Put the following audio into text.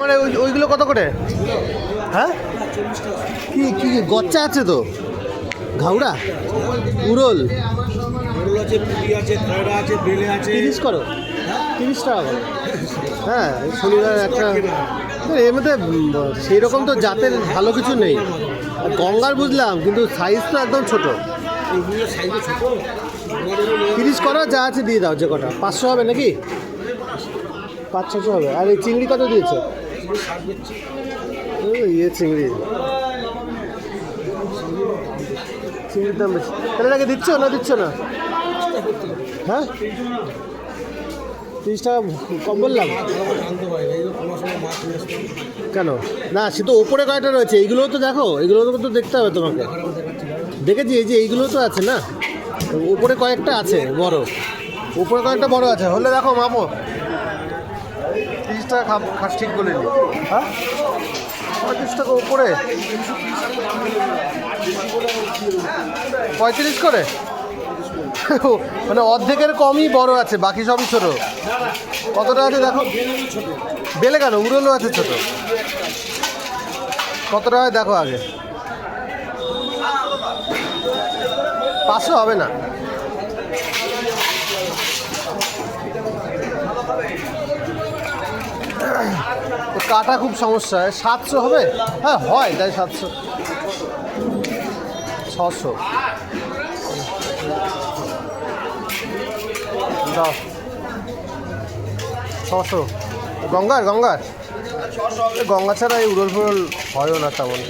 মানে ওই ওইগুলো কত করে? হ্যাঁ? কি কি কি গচ্চা আছে তো? ঘাউড়া? উরল? আছে পুরি আছে খয়রা আছে বেলে আছে। তিরিশ করো। তিরিশ টাকা করো। হ্যাঁ শনিবার একটা এর মধ্যে সেই রকম তো জাতের ভালো কিছু নেই। গঙ্গার বুঝলাম কিন্তু সাইজ তো একদম ছোট। তিরিশ করো যা আছে দিয়ে দাও যে কটা। পাঁচশো হবে নাকি? পাঁচ ছশো হবে। আর এই চিংড়ি কত দিয়েছ? ইয়ে চিংড়ি। চিংড়ির দাম বেশি। তাহলে এটাকে দিচ্ছ না দিচ্ছ না? হ্যাঁ? তিরিশ টাকা কম বললাম? কেন? না, সে তো ওপরে কয়টা রয়েছে? এইগুলোও তো দেখো এইগুলো তো দেখতে হবে তোমাকে। দেখেছি, এই যে এইগুলো তো আছে না? ওপরে কয়েকটা আছে, বড়। উপরে কয়েকটা বড় আছে। হলে দেখো মাপো। তিরিশ টাকা ঠিক বলে হ্যাঁ? পঁয়ত্রিশ টাকা উপরে। পঁয়ত্রিশ করে? মানে অর্ধেকের কমই বড় আছে, বাকি সবই ছোট। কতটা আছে দেখো? বেলে কেন উড়োলো আছে ছোট। কতটা হয় দেখো আগে। পাঁচশো হবে না। কাটা খুব সমস্যা। হয় সাতশো হবে? হ্যাঁ হয়, তাই সাতশো। ছশো। দাও। ছশো। গঙ্গার গঙ্গার। গঙ্গা ছাড়া এই উড়ল ফুরল হয়ও না তেমন।